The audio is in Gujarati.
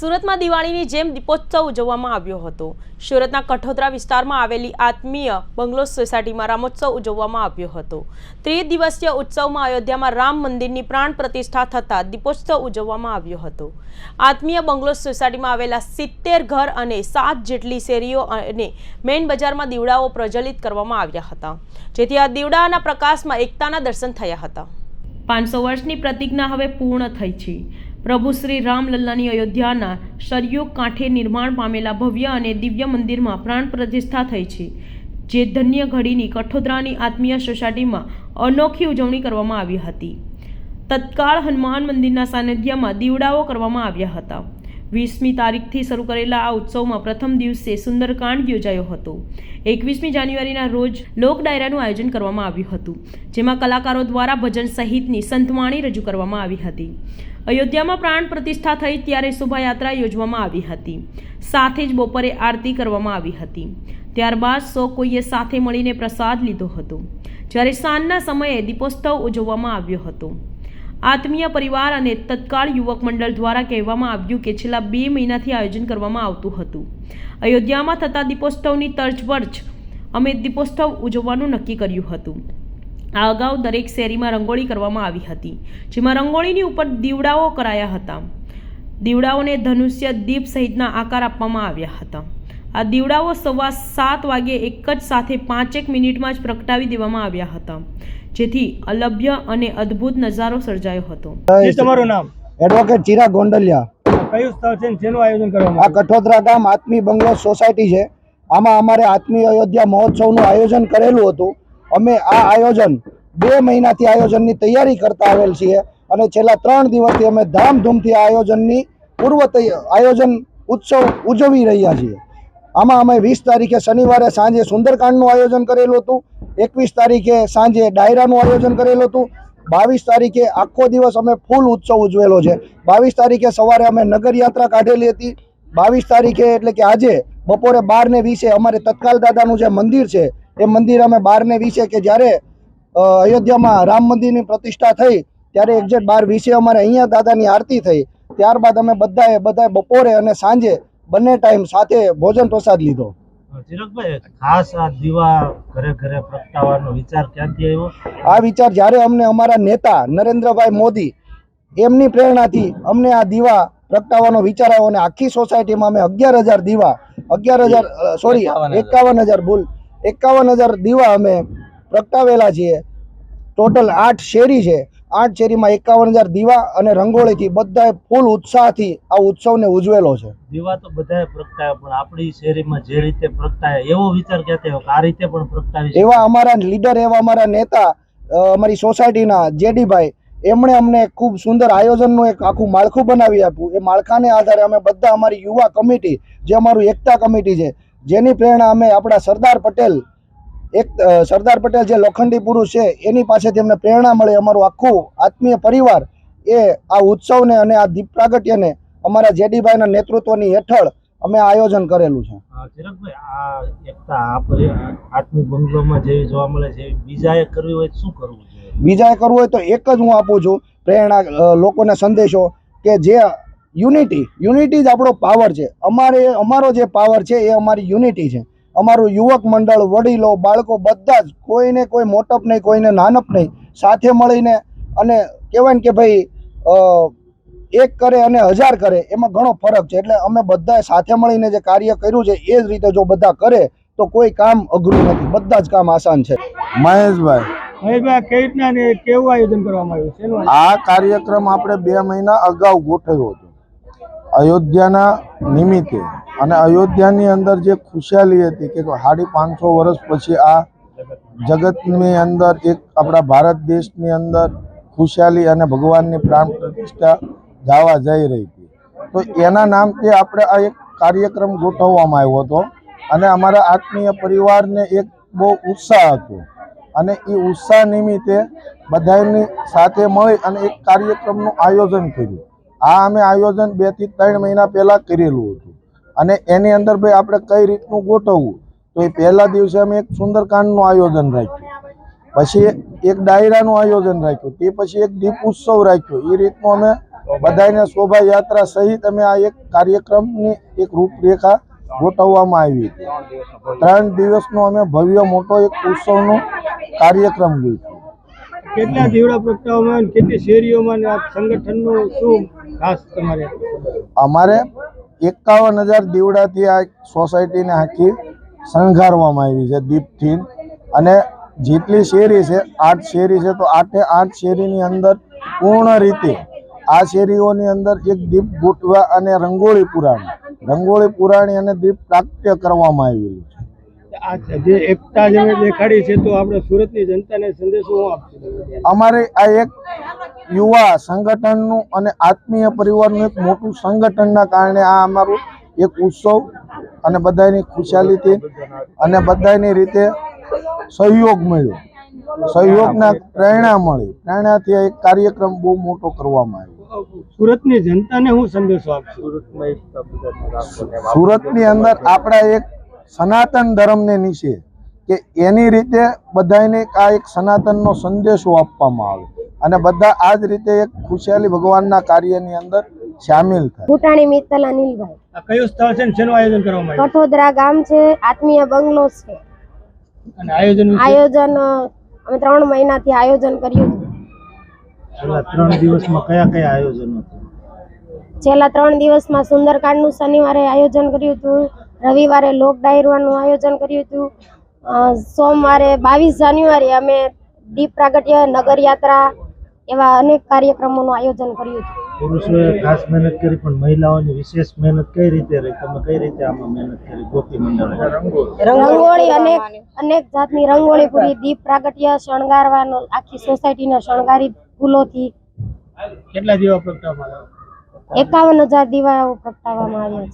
સુરતમાં દિવાળીની જેમ દીપોત્સવ ઉજવવામાં આવ્યો હતો. સુરતના કઠોદરા વિસ્તારમાં આવેલી આત્મીય બંગલો સોસાયટીમાં રામોત્સવ ઉજવવામાં આવ્યો હતો. ત્રિદિવસીય ઉત્સવમાં અયોધ્યામાં રામ મંદિરની પ્રાણ પ્રતિષ્ઠા થતાં દીપોત્સવ ઉજવવામાં આવ્યો હતો. આત્મીય બંગલો સોસાયટીમાં આવેલા સિત્તેર ઘર અને સાત જેટલી શેરીઓ અને મેઇન બજારમાં દીવડાઓ પ્રજ્વલિત કરવામાં આવ્યા હતા, જેથી આ દીવડાના પ્રકાશમાં એકતાના દર્શન થયા હતા. પાંચસો વર્ષની પ્રતિજ્ઞા હવે પૂર્ણ થઈ છે. પ્રભુ શ્રી રામલલ્લાની અયોધ્યાના સરયુગ કાંઠે નિર્માણ પામેલા ભવ્ય અને દિવ્ય મંદિરમાં પ્રાણ પ્રતિષ્ઠા થઈ છે, જે ધન્ય ઘડીની કઠોદરાની આત્મીય સોસાયટીમાં અનોખી ઉજવણી કરવામાં આવી હતી. તત્કાળ હનુમાન મંદિરના સાનિધ્યમાં દીવડાઓ કરવામાં આવ્યા હતા. વીસમી તારીખથી શરૂ કરેલા આ ઉત્સવમાં પ્રથમ દિવસે સુંદરકાંડ યોજાયો હતો. એકવીસમી જાન્યુઆરીના રોજ લોક ડાયરાનું આયોજન કરવામાં આવ્યું હતું, જેમાં કલાકારો દ્વારા ભજન સહિતની સંતવાણી રજૂ કરવામાં આવી હતી. અયોધ્યામાં પ્રાણ પ્રતિષ્ઠા થઈ ત્યારે શોભાયાત્રા યોજવામાં આવી હતી. સાથે જ બપોરે આરતી કરવામાં આવી હતી. ત્યારબાદ સૌ કોઈએ સાથે મળીને પ્રસાદ લીધો હતો. જ્યારે સાંજના સમયે દીપોત્સવ ઉજવવામાં આવ્યો હતો. આત્મીય પરિવાર અને તત્કાળ યુવક મંડળ દ્વારા કહેવામાં આવ્યું કે છેલ્લા બે મહિનાથી આયોજન કરવામાં આવતું હતું. અયોધ્યામાં થતા દીપોત્સવની તર્જ પર અમે દીપોત્સવ ઉજવવાનું નક્કી કર્યું હતું. આ અગાઉ દરેક શેરીમાં રંગોળી કરવામાં આવી હતી, જેમાં રંગોળીની ઉપર દીવડાઓ કરાયા હતા. દીવડાઓને ધનુષ્ય દીપ સહિતના આકાર આપવામાં આવ્યા હતા. આ દીવડાઓ સવા સાત વાગે એક જ સાથે પાંચેક મિનિટમાં જ પ્રગટાવી દેવામાં આવ્યા હતા. જેથી અલભ્ય અને અદ્ભુત નજારો સર્જાયો હતો. તમારું નામ? એડવોકેટ ચિરાગ ગોંડલિયા. કયું સ્થળ છે જેનું આયોજન કરવામાં આ કઠોદરા ગામ આત્મી બંગલો સોસાયટી છે. આમાં અમારે આત્મી અયોધ્યા મહોત્સવનું આયોજન કરેલું હતું. અમે આ આયોજન બે મહિનાથી આયોજનની તૈયારી કરતા આવેલ છીએ અને છેલ્લા ત્રણ દિવસથી અમે ધામધૂમથી આયોજનની પૂર્વ આયોજન ઉત્સવ ઉજવી રહ્યા છીએ. આમાં અમે વીસ તારીખે શનિવારે સાંજે સુંદરકાંડનું આયોજન કરેલું હતું, એકવીસ તારીખે સાંજે ડાયરાનું આયોજન કરેલું હતું, બાવીસ તારીખે આખો દિવસ અમે ફૂલ ઉત્સવ ઉજવેલો છે. બાવીસ તારીખે સવારે અમે નગરયાત્રા કાઢેલી હતી, બાવીસ તારીખે એટલે કે આજે બપોરે બાર ને વીસે અમારે તત્કાલ દાદાનું જે મંદિર છે, એ મંદિર અમે બાર ને વીસે કે જ્યારે અયોધ્યામાં રામ મંદિરની પ્રતિષ્ઠા થઈ, ત્યારે એક્ઝેક્ટ બાર વીસે અમારે અહીંયા દાદાની આરતી થઈ, ત્યારબાદ અમે બધાએ બધાએ બપોરે અને સાંજે બંને ટાઈમ સાથે ભોજન પ્રસાદ લીધો. ખાસ આ દીવા ઘરે ઘરે પ્રગટાવવાનો વિચાર ક્યાંથી આવ્યો? આ વિચાર જ્યારે અમને અમારા નેતા નરેન્દ્રભાઈ મોદી એમની પ્રેરણાથી અમને આ દીવા પ્રગટાવવાનો વિચાર આવ્યો અને આખી સોસાયટીમાં અમે અગિયાર હજાર દીવા અગિયાર હજાર સોરી એકાવન હજાર. ભૂલ એકાવન હજાર દીવા અમે પ્રગટાવેલા છીએ. ટોટલ આઠ શેરી છે. આઠ શેરીમાં એકાવન હજાર દીવા અને રંગોળીથી બધાએ ફૂલ ઉત્સાહથી આ ઉત્સવને ઉજવેલો છે. દીવા તો બધાએ પ્રગટાવ્યા પણ આપણી શેરીમાં જે રીતે પ્રગટાય એવો વિચાર ક્યાંથી કે આ રીતે પણ પ્રગટાવી એવા અમારા લીડર એવા અમારા નેતા અમારી સોસાયટીના જેડીભાઈ એમણે અમને ખૂબ સુંદર આયોજનનું એક આખું માળખું બનાવી આપ્યું. એ માળખાને આધારે અમે બધા અમારી યુવા કમિટી જે અમારું એકતા કમિટી છે જેની પ્રેરણા અમે આપણા સરદાર પટેલ એક સરદાર પટેલ જે લોખંડી પુરુષ છે એની પાસેથી અમને પ્રેરણા મળે અમારું આખું આત્મીય પરિવાર એ આ ઉત્સવને અને આ દીપ પ્રાગટ્યને અમારા જેડીભાઈના નેતૃત્વની હેઠળ અમે આયોજન કરેલું છે. ચિરાગભાઈ આ એકતા આત્મિક બંગલોમાં જેવી જોવા મળે છે બીજાએ કરવી હોય શું કરવું જોઈએ? બીજાએ કરવું હોય તો એક જ હું આપું છું પ્રેરણા લોકોને સંદેશો કે જે યુનિટી યુનિટી જ આપણો પાવર છે. અમારે અમારો જે પાવર છે એ અમારી યુનિટી છે. અમારું યુવક મંડળ વડીલો બાળકો બધા જ કોઈને કોઈ મોટપ નહીં કોઈને નાનપ નહીં સાથે મળીને અને કહેવાય ને કે ભાઈ એક કરે અને હજાર કરે એમાં ઘણો ફરક છે. એટલે અમે બધાએ સાથે મળીને જે કાર્ય કર્યું છે એ જ રીતે જો બધા કરે તો કોઈ કામ અઘરું નથી. બધા જ કામ આસાન છે. મહેશભાઈ. મહેશભાઈ કઈ રીતના કેવું આયોજન કરવામાં આવ્યું? છે આ કાર્યક્રમ આપણે બે મહિના અગાઉ ગોઠવ્યો હતો. અયોધ્યાના નિમિત્તે અને અયોધ્યાની અંદર જે ખુશાલી હતી કે સાડી પાંચસો વર્ષ પછી આ જગતની અંદર એક આપણા ભારત દેશની અંદર ખુશાલી અને ભગવાનની પ્રાણ પ્રતિષ્ઠા જવા જઈ રહી હતી. તો એના નામથી આપણે આ એક કાર્યક્રમ ગોઠવવામાં આવ્યો હતો અને અમારા આત્મીય પરિવારને એક બહુ ઉત્સાહ હતો. અને એ ઉત્સાહ નિમિત્તે બધાની સાથે મળી અને એક કાર્યક્રમનું આયોજન કર્યું. આ અમે આયોજન બેથી ત્રણ મહિના પહેલા કરેલું હતું. અને એની અંદર ભાઈ આપણે કઈ રીતનું ગોઠવવું? તો એ પહેલા દિવસે અમે એક સુંદરકાંડનું આયોજન રાખ્યું. પછી એક ડાયરાનું આયોજન રાખ્યું. તે પછી એક દીપ ઉત્સવ રાખ્યો. એ રીતનું અમે બધાને શોભાયાત્રા સહિત અમે આ એક કાર્યક્રમની એક રૂપરેખા ગોઠવવામાં આવી હતી. ત્રણ દિવસનો અમે ભવ્ય મોટો એક ઉત્સવનો કાર્યક્રમ લીધો કેટલા દીવડા પ્રગટાવવામાં કેટલી શેરીઓમાં સંગઠનનું શું ખાસ તમારે અમારે એકાવન હજાર દીવડાથી આ સોસાયટીને આખી શણગારવામાં આવી છે દીપથી. અને જેટલી શેરી છે, આઠ શેરી છે, તો આઠે આઠ શેરીની અંદર પૂર્ણ રીતે આ શેરીઓની અંદર એક દીપ ગોઠવા અને રંગોળી પુરાણી રંગોળી પુરાણી અને દીપ પ્રાપ્ય કરવામાં આવેલું છે. આ જે એકતા જે દેખાડી છે તો આપણે સુરતની જનતાને સંદેશો હું આપશે અમારે આ એક યુવા સંગઠનનું અને આત્મીય પરિવારનું એક મોટું સંગઠનના કારણે આ અમારું એક ઉત્સવ અને બધાની ખુશાલીથી અને બધાની રીતે સહયોગ મળ્યો. સહયોગના પ્રેરણા મળી. પ્રેરણાથી આ એક કાર્યક્રમ બહુ મોટો કરવામાં આવ્યો. સુરતની જનતાને હું સંદેશો આપશે સુરતની અંદર આપણા એક સનાતન ધર્મને નીચે કે એની રીતે બધાને આ એક સનાતનનો સંદેશો આપવામાં આવે. અને બધા આ જ રીતે એક ખુશિયાલી ભગવાનના કાર્યની અંદર સામેલ થાય. ભૂટાણી મિત્તલ અનિલભાઈ. કયું સ્થળ છે શેનું આયોજન કરવામાં આવ્યું? કઠોદરા ગામ છે આત્મીય બંગલો છે. અને આયોજન આયોજન અમે ત્રણ મહિનાથી આયોજન કર્યું હતું છેલ્લા ત્રણ દિવસમાં કયા કયા આયોજનો છેલ્લા ત્રણ દિવસમાં સુંદરકાંડનું શનિવારે આયોજન કર્યું હતું. રવિવારે લોક ડાયરાનું આયોજન કર્યું હતું. સોમવારે બાવીસ જાન્યુઆરી અમે દીપ પ્રાગટ્ય નગર યાત્રા એવા અનેક કાર્યક્રમોનું આયોજન કર્યું હતું. પુરુષોએ ખાસ મહેનત કરી પણ મહિલાઓની વિશેષ મહેનત કઈ રીતે રહી? તમે કઈ રીતે આમાં મહેનત કરી ગોપી મંડળ? રંગોળી અનેક અનેક જાતની રંગોળી પૂરી દીપ પ્રાગટ્ય શણગારવાનો આખી સોસાયટીને શણગારી ફૂલોથી કેટલા દીવા પ્રગટાવવામાં આવ્યા? એકાવન હજાર દીવાઓ પ્રગટાવવામાં આવ્યા છે.